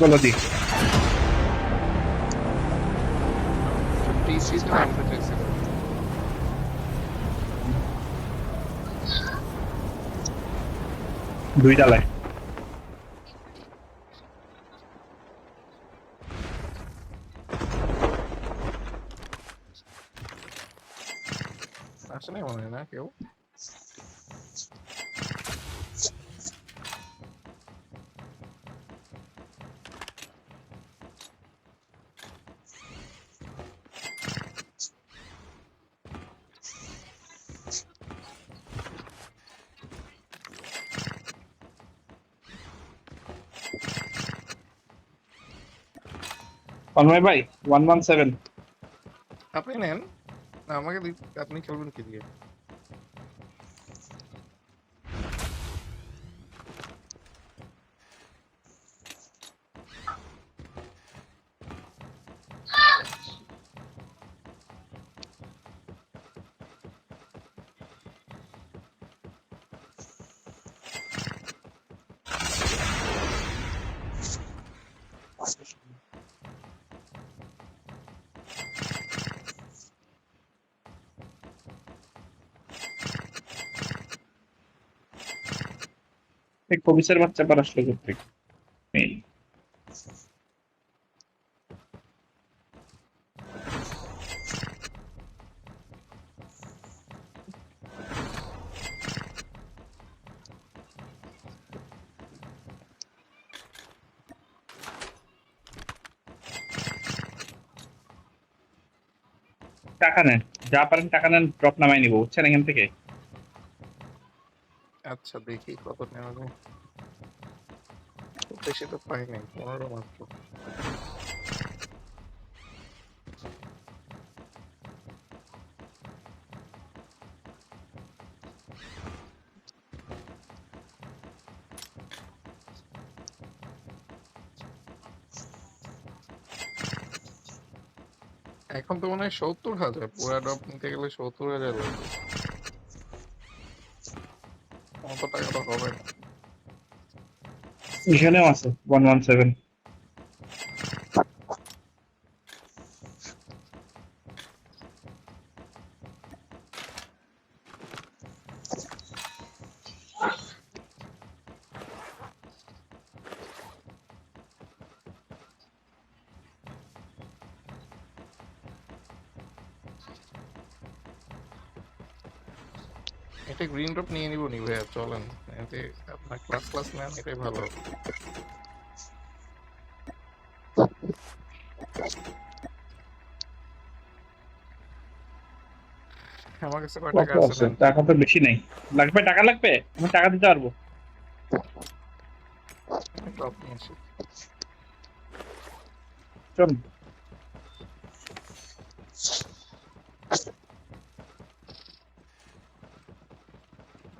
চলো দি PC টা আনতে চাইছিলাম। দুই ডালায় আসে নাই মনে হয় না কেউ তন্ময় ভাই ওয়ান ওয়ান সেভেন আপনি নেন না আমাকে দিন- আপনি খেলবেন কি দিয়ে এই কবিসের বাচ্চা পার আসলো করতে টাকা নেন, যা পারেন টাকা নেন ড্রপ নামাই নিবো, বুঝছেন এখান থেকে? আচ্ছা দেখি কত নেওয়া যায়। বেশি তো পাই নাই, পনেরো মাত্র। এখন তো মনে হয় সত্তর হাজার, পুরা ড্রপ নিতে গেলে সত্তর হাজার লাগবে। টাকা হবে এখানেও আছে ওয়ান ওয়ান সেভেন এটা গ্রিন ড্রপ নিয়ে নিব নি ভাইয়া চলেন। এতে আপনার ক্লাস ক্লাস নেন এটাই ভালো আমার কাছে কয় টাকা আছে টাকা তো বেশি নাই। লাগবে টাকা লাগবে? আমি টাকা দিতে পারব। ড্রপ নিয়ে আসি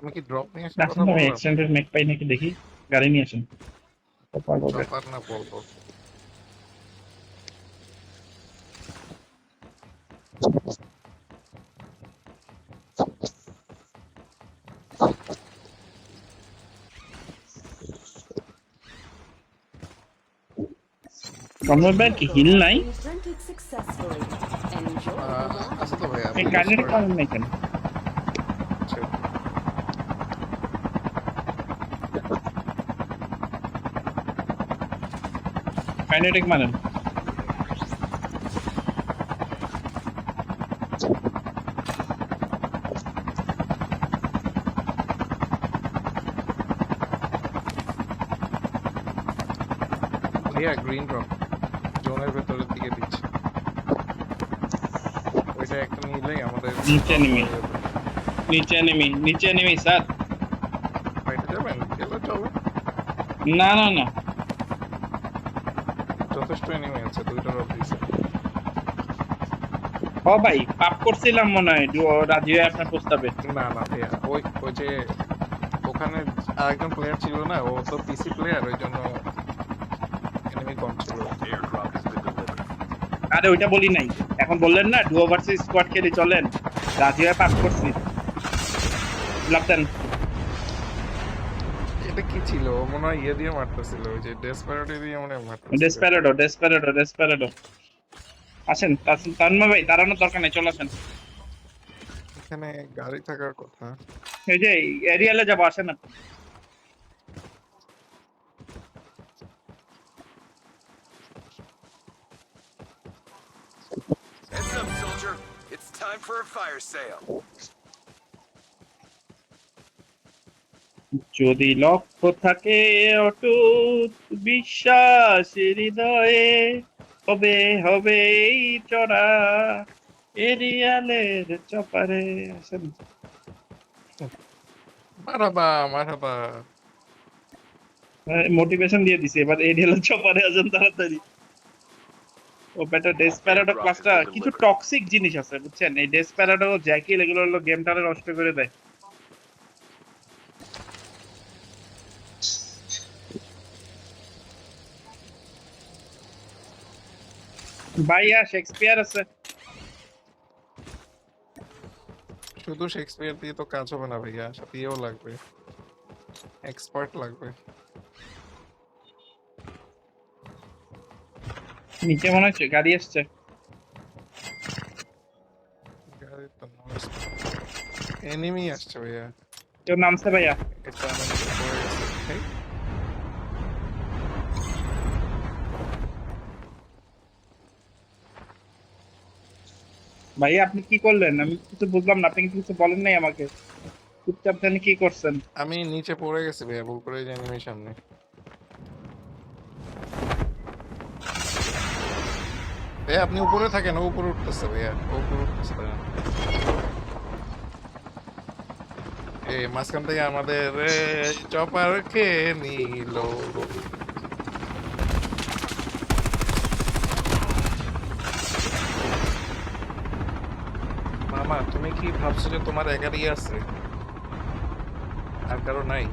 আমি কি ড্রপ নিয়ে আসি আসেন কথা বললাম এক্সটেন্ডেড নেক পাই নাকি দেখি? গাড়ি নিয়ে আসেন। কপাল না বলব তন্ময় ভাই কি হিল নাই. আছে তো আপনি কাইনেটিক করেন। কেন আচ্ছা। কাইনেটিক মানেন ভাইয়া গ্রিন ড্রপ জোনের ভেতরের দিকে দিচ্ছে। ওইটা একটা নিলেই আমাদের নিচে নেমে। নিচে নেমি নিচে নেমি স্যার। বাইরে যাবেন? গেলে চলে না না না। আছে দুইটা ড্রপ দিছে ও ভাই পাপ করছিলাম মনে হয় রাজি হয়ে আপনার প্রস্তাবে। না না ভাইয়া ওই ওই যে ওখানে আরেকজন প্লেয়ার ছিল না ও তো পিসি প্লেয়ার ওই জন্য এনিমি কম ছিল। আরে ওইটা বলি নাই। এখন বললেন না ডুও ভার্সেস স্কোয়াড খেলে চলেন। রাজি হয়ে পাপ করছি। লাভ কি ছিল? ও মনে হয় ইয়ে দিয়ে মারতেছিল ওই যে ডেসপারেটি দিয়ে মনে হয় মারতেছিল। ডেসপ্যারেডো ডেসপ্যারেডো ডেসপ্যারেডো আসেন তাস- তানমা ভাই দাঁড়ানোর দরকার নেই চলে আসেন। এখানে গাড়ি থাকার কথা। এই যে এরিয়ালে যাব আসেন আপনি। Heads up, soldier. It's time for a fire sale. যদি লক্ষ্য থাকে অটুট বিশ্বাস হৃদয়ে হবে হবে এই চড়া এরিয়ালের চপারে। আসেন। মারাবা মারাবা। মোটিভেশন দিয়ে দিছি এবার এরিয়ালের চপারে আসেন তাড়াতাড়ি। ও বেটা ডেসপ্যারাডো ক্লাসটা কিছু টক্সিক জিনিস আছে বুঝছেন? এই ডেসপ্যারাডো জ্যাকিল এগুলো হলো গেমটারে নষ্ট করে দেয়। ভাইয়া শেক্সপিয়ার আছে। শুধু শেক্সপিয়ার দিয়ে তো কাজ হবে না ভাইয়া সাথে ইয়েও লাগবে। এক্সপার্ট লাগবে। নিচে মনে হচ্ছে গাড়ি আসছে। এনিমি আসছে ভাইয়া। কেউ নামছে ভাইয়া? এটা আমি নিচে পড়ে গেছে এই, ভাইয়া আপনি কি করলেন? আমি কিছু বুঝলাম না, আপনি কিছু বলেন নাই আমাকে। চুপচাপ জানি কি করছেন। আমি নিচে পড়ে গেছি ভাইয়া, ভুল করে যে এনিমি সামনে। ভাইয়া, আপনি উপরে থাকেন উপরে উঠতেছে ভাইয়া উপরে উঠতেছে। ভাইয়া এই মাঝখান থেকে আমাদের চপার কে নিল। কি ভাবছ যে তোমার একারই আছে? আর কারও নাই?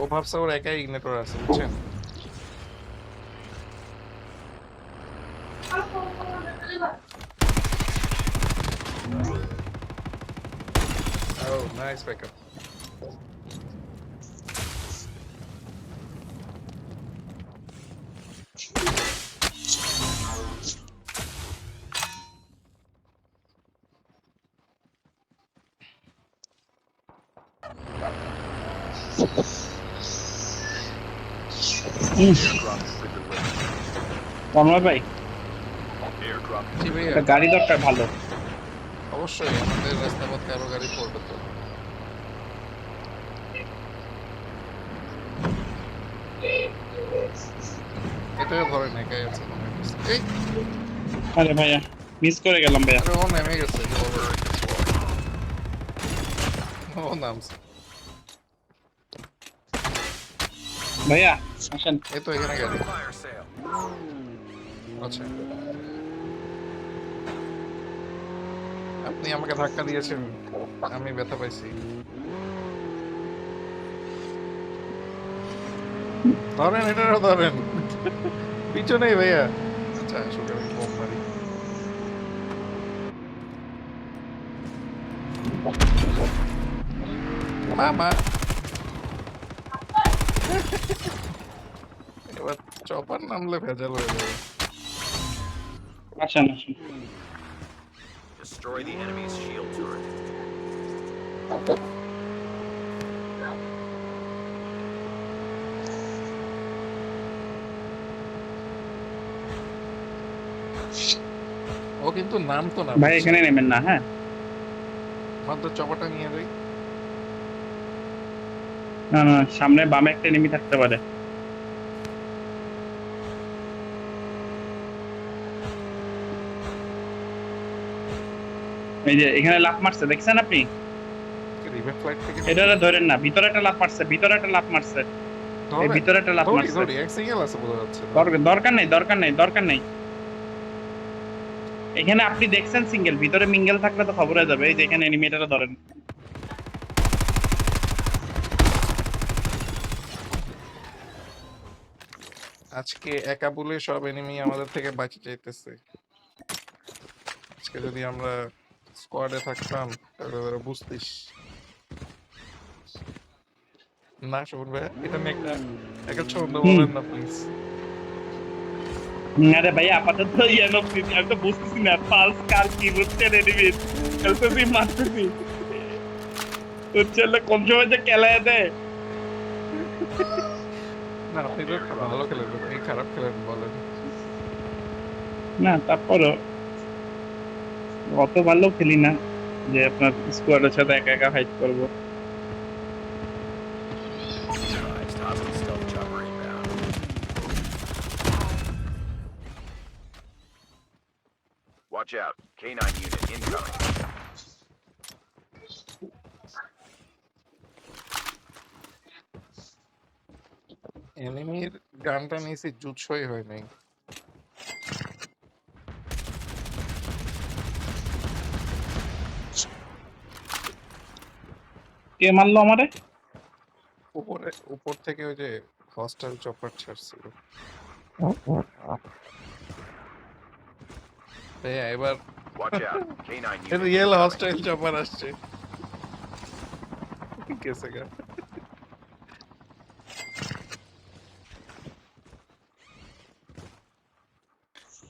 ও ভাবছে ওর একাই ইগনেটর আছে, বুঝছেন? Nice delivered. তন্ময় ভাই গাড়ি দরকার ভালো। অবশ্যই আমাদের রাস্তা পথে আরও গাড়ি পড়বে তো। এটাও ধরেন একাই আছে এই! আরে ভাইয়া মিস করে গেলাম ভাইয়া। আরে ও নেমে গেছে ও নামছে। ভাইয়া আসেন। এই তো এখানে sale. আচ্ছা। আপনি আমাকে ধাক্কা দিয়েছেন আমি ব্যথা পাইছি। ধরেন এটারও ধরেন পিছনেই ভাইয়া আচ্ছা সুগার বোম মারি মামা এবার চপার নামলে ভেজাল হয়ে যাবে আসেন আসেন Destroy the enemy's shield turret. ও কিন্তু নাম তো না ভাই এখানে নেবেন না হ্যাঁ? মাত্র চপাটা নিয়ে যাই। না না সামনে বামে একটা এনিমি থাকতে পারে। এই যে এখানে লাফ মারছে দেখছেন আপনি? এটা ধরেন না ভিতরে একটা লাফ মারছে ভিতরে একটা লাফ মারছে। এই ভিতরে একটা লাফ মারছে। দরকার নেই দরকার নেই দরকার নেই। এখানে আপনি দেখছেন সিঙ্গেল ভিতরে মিঙ্গেল থাকলে তো খবর হয়ে যাবে, এই যে এখানে এনিমিটারও ধরেন। আজকে একা বলে সব এনিমি আমাদের থেকে বাঁচে চাইতেছে আজকে যদি আমরা স্কোয়াডে থাকতাম, তাহলে ওরা বুঝতিস। না শোন ভাই এটা নিয়ে একটা ছন্দ বলেন না প্লিজ আরে ভাই আপাতত ইয়ানো আমি তো বুঝতেছি না পালস কার কি খেলতেছি মারতেছি। কোন সময় যে খেলায় দেয় না আপনি তো ভালো খেলেন খারাপ খেলেন বলেন না। তারপরও অত ভালো খেলি না যে আপনার স্কোয়াডের সাথে একা একা ফাইট করব। Watch out. K9 unit incoming. এনিমির গানটা নিয়েছি জুৎসই হয় নাই কে মারলো আমারে উপরে উপর থেকে ওই যে হস্টেল চপার ছাড়ছিল এই এবার Watch out. K9 unit real incoming. Chopper আসছে। গেছে গা।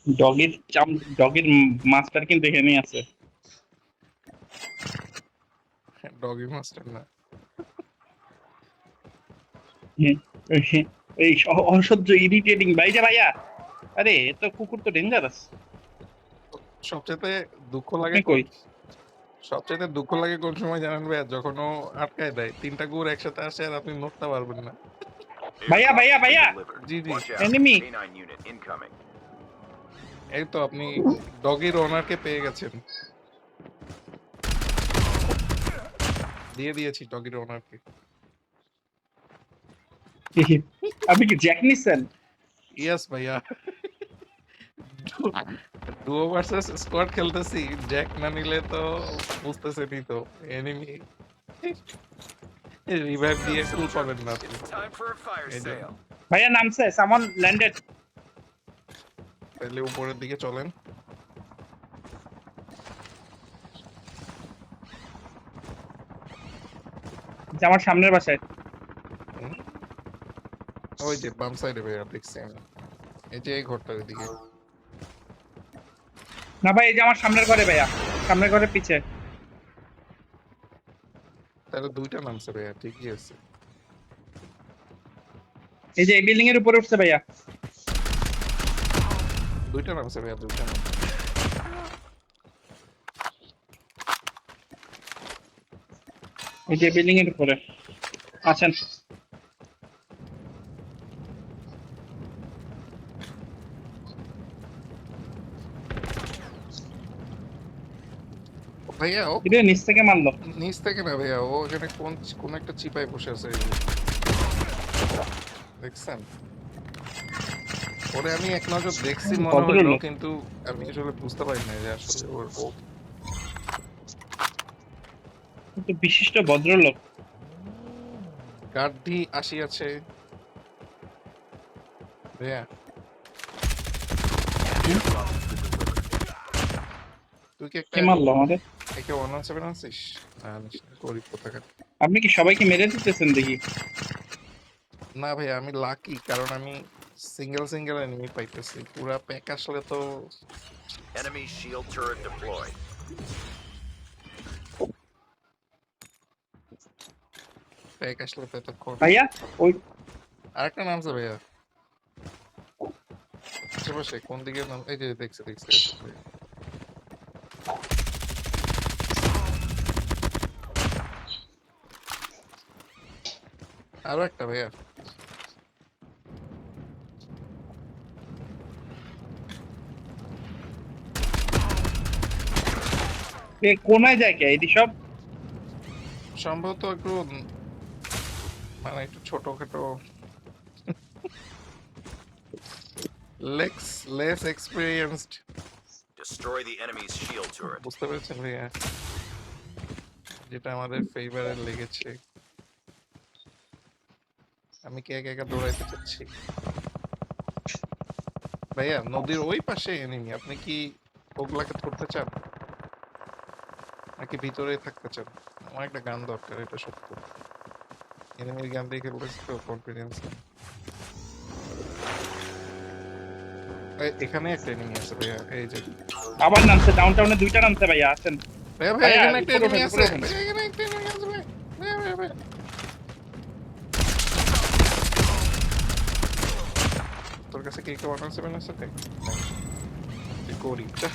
ডগির চাম ডগির মাস্টার কিন্তু এখানেই আছে। ডগি মাস্টার না। এই- এই অসহ্য ইরিটেটিং ভাই যে ভাইয়া। আরে এ তো কুকুর তো ডেঞ্জারাস সবচেয়ে দুঃখ লাগে আপনি কই? সবচেয়ে দুঃখ লাগে কোন সময় জানেন ভাইয়া যখন ও আটকায় দেয় তিনটা গুড় একসাথে আসে আর আপনি নড়তে পারবেন না ভাইয়া ভাইয়া ভাইয়া জি, জি। Watch out. Enemy. K9 unit incoming. এই তো আপনি ডগির ওনারকে পেয়ে গেছেন দিয়ে দিয়েছি ডগির ওনারকে আপনি কি জ্যাক নিচ্ছেন ইয়েস ভাইয়া ডুও ভার্সেস স্কোয়াড খেলতেছি জ্যাক না নিলে তো বুঝতেছেনই তো এনিমি রিভাইভ দিয়ে কুল পাবেন না আপনি. ভাইয়া নামছে সামন ল্যান্ডেড তাহলে উপরের দিকে চলেন। আমার সামনের বাসায়। ওই যে বাম সাইডে ভাইয়া দেখছি আমি। এই যে এই ঘরটার দিকে। না ভাই এই যে আমার সামনের ঘরে ভাইয়া। সামনের ঘরের পিছে। তাহলে দুইটা নামছে ভাইয়া ঠিকই আছে। এই যে এই বিল্ডিং এর উপরে উঠছে ভাইয়া। দুইটা নামছে ভাইয়া দুইটা নামছে। এই যে বিল্ডিং এর উপরে। আছেন। ভাইয়া ও এটা নিচ থেকে মারলো? নিচ থেকে না ভাইয়া ও এখানে কোন কোন একটা চিপায় বসে আছে দেখছেন? ওরে আমি এক নজর দেখছি মনে হলো কিন্তু আমি আসলে বুঝতে পারি না যে আসলে ওর ও কিন্তু বিশিষ্ট ভদ্রলোক। গার্ডি আসিয়াছে ভাইয়া। তুই কি একটা কে মারলো আমাদের? একে ওয়ান ওয়ান সেভেন আনছিস না আনিস না, গরিব কোথাকার। আপনি কি সবাইকে মেরে দিতেছেন দেখি? না ভাই আমি লাকি কারণ আমি সিঙ্গেল সিঙ্গেল এনিমি পাইতেছি। পুরা প্যাক আসলে তো Enemy shield turret deployed. Pack আসলে তো এতক্ষণ ভাইয়া ওই আরেকটা নামছে ভাইয়া। আশেপাশে কোন দিকে নাম এই যে দেখছি দেখছি। আরও একটা ভাইয়া এ কোনায় যায় কে? এটি সব? সম্ভবত একটু উম, মানে একটু ছোটখাটো। লেক্স less experienced Destroy the enemy's shield turret. বুঝতে পেরেছেন ভাইয়া? যেটা আমাদের ফেভারে লেগেছে। আমি কে একা একা দৌড়াইতে চাচ্ছি? ভাইয়া নদীর ওই পাশে এনিমি আপনি কি ওগুলাকে ধরতে চান? নাকি ভিতরে থাকতে চান? আমার একটা গান দরকার এটা সত্য। এনিমির গান দিয়ে খেলতেছি তো কনফিডেন্স এখানে একটা এনিমি আছে ভাইয়া এই যে। আবার নামছে ডাউন টাউনে দুইটা নামছে ভাইয়া আছেন। ভাইয়া ভাইয়া ভাইয়া, এখানে একটা এনিমি আছে উপরে ওঠেন। ভাইয়া, এখানে একটা এনিমি আছে ভাইয়া ভাইয়া ভাইয়া ভাইয়া তোর কাছে কি কেউ ওয়ান সেভেন আছে কি করি যা